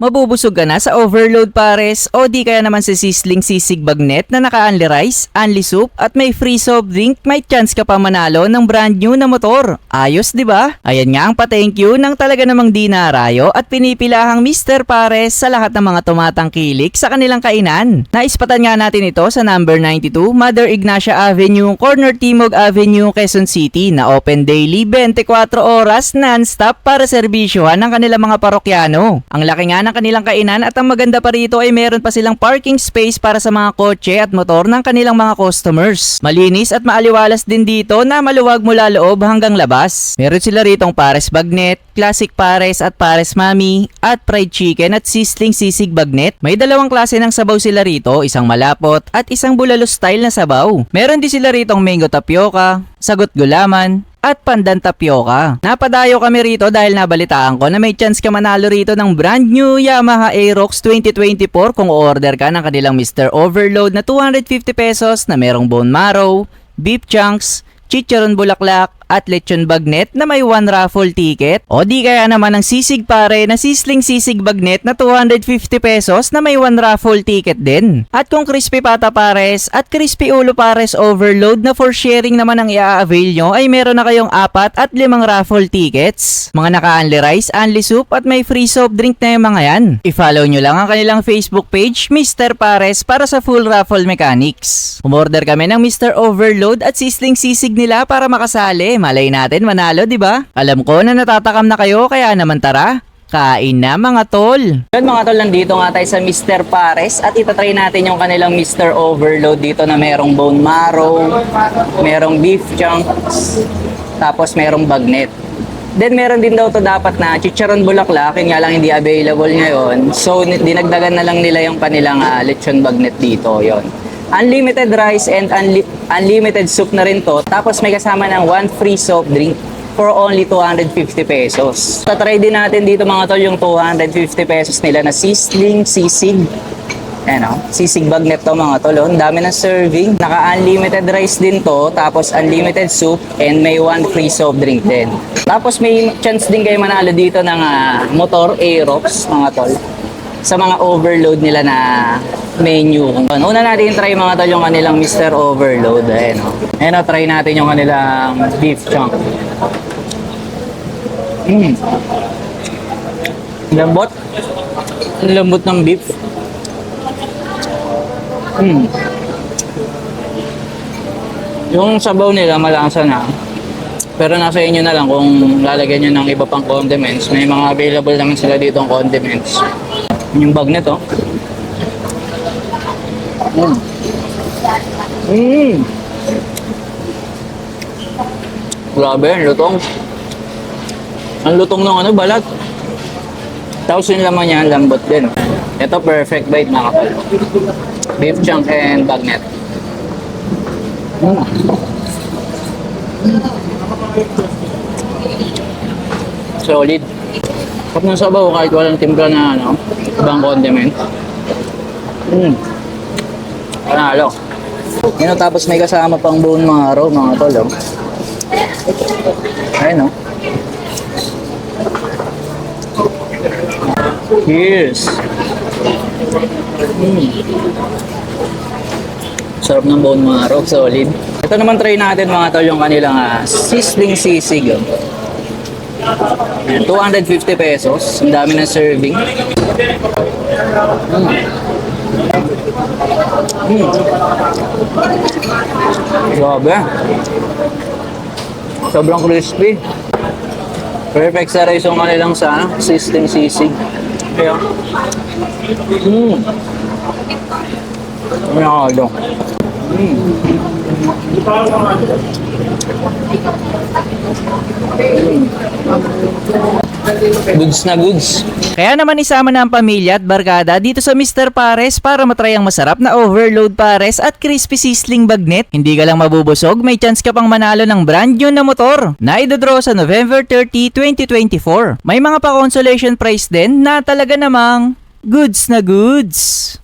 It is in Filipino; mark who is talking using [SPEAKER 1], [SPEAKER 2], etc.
[SPEAKER 1] Mabubusog ka na sa overload pares o di kaya naman sa sisling sisig bagnet na naka-unli rice, unli soup at may free soft drink, may chance ka pa manalo ng brand new na motor. Ayos, di ba? Ayan nga ang pa-thank you ng talaga namang di narayo at pinipilahang Mr. Pares sa lahat ng mga tumatangkilik sa kanilang kainan. Naispatan nga natin ito sa number 92, Mother Ignacia Avenue, Corner Timog Avenue, Quezon City na open daily 24 oras non-stop para serbisyohan ng kanilang mga parokyano. Ang laki nga ng kanilang kainan at ang maganda pa rito ay meron pa silang parking space para sa mga kotse at motor ng kanilang mga customers. Malinis at maaliwalas din dito na maluwag mula loob hanggang labas. Meron sila ritong pares bagnet, classic pares at pares mami, at fried chicken at sisling sisig bagnet. May dalawang klase ng sabaw sila rito, isang malapot at isang bulalo style na sabaw. Meron din sila ritong mango tapioca, sagot gulaman, at pandan tapioca. Napadayo kami rito dahil nabalitaan ko na may chance ka manalo rito ng brand new Yamaha Aerox 2024 kung order ka ng kanilang Mr. Overload na 250 pesos na merong bone marrow, beef chunks, chicharon bulaklak, at lechon bagnet na may one raffle ticket o di kaya naman ang sisig pare na sisling sisig bagnet na 250 pesos na may one raffle ticket din. At kung crispy pata pares at crispy ulo pares overload na for sharing naman ang i-avail nyo ay meron na kayong apat at limang raffle tickets. Mga naka-unli rice, unli soup at may free soft drink na yung mga yan. I-follow nyo lang ang kanilang Facebook page Mr. Pares para sa full raffle mechanics. Umorder kami ng Mr. Overload at sisling sisig nila para makasali malay natin manalo, di ba? Alam ko na natatakam na kayo, kaya naman tara. Kain na mga tol. Yun mga tol, nandito nga tayo sa Mr. Pares at itatry natin yung kanilang Mr. Overload dito na merong bone marrow, merong beef chunks, tapos merong bagnet. Then meron din daw to dapat na chicharon bulaklak, yun nga lang hindi available ngayon. So dinagdagan na lang nila yung kanilang ah, lechon bagnet dito, yon. Unlimited rice and unli- unlimited soup na rin to. Tapos may kasama ng one free soft drink for only 250 pesos. Tatry din natin dito mga tol yung 250 pesos nila na sisling sisig. Ayan o, sisig bagnet to mga tol. oh. Ang dami ng serving. Naka-unlimited rice din to, tapos unlimited soup, and may one free soft drink din. Tapos may chance din kayo manalo dito ng ah, motor Aerox mga tol sa mga overload nila na menu. Una natin try mga tol yung kanilang Mr. Overload. Ayan o. Ayan o, try natin yung kanilang beef chunk. Mm. Lambot. Ang Lambot ng beef. Mm. Yung sabaw nila malasa na. Pero nasa inyo na lang kung lalagyan nyo ng iba pang condiments. May mga available naman sila dito condiments. Yung bag nito. Mm. Mm. Grabe, ang lutong. Ang lutong ng ano, balat. Tapos yung laman niya, lambot din. Ito, perfect bite mga kapal. Beef chunk and bagnet. Mm. Solid. Kapag ng sabaw, kahit walang timpla na ano, ibang condiment. Mm. Panalo. Yun, tapos may kasama pang bone marrow, mga tol. Oh. Ayun, oh. Cheers! Mm. Sarap ng bone marrow, solid. Ito naman try natin mga tol yung kanilang ah, sisling sisig. Oh. Ayan, 250 pesos. Ang dami ng serving. Mm. Mm. Grabe. Sobrang crispy. Perfect sa rice yung kanilang sa ano, sisling sisig. Kaya. Mm. Ano yung kaldo? Mm. Goods na goods. Kaya naman isama na ang pamilya at barkada dito sa Mr. Pares para matry ang masarap na overload pares at crispy sisling bagnet. Hindi ka lang mabubusog, may chance ka pang manalo ng brand new na motor na idodraw sa November 30, 2024. May mga pa-consolation prize din na talaga namang goods na goods.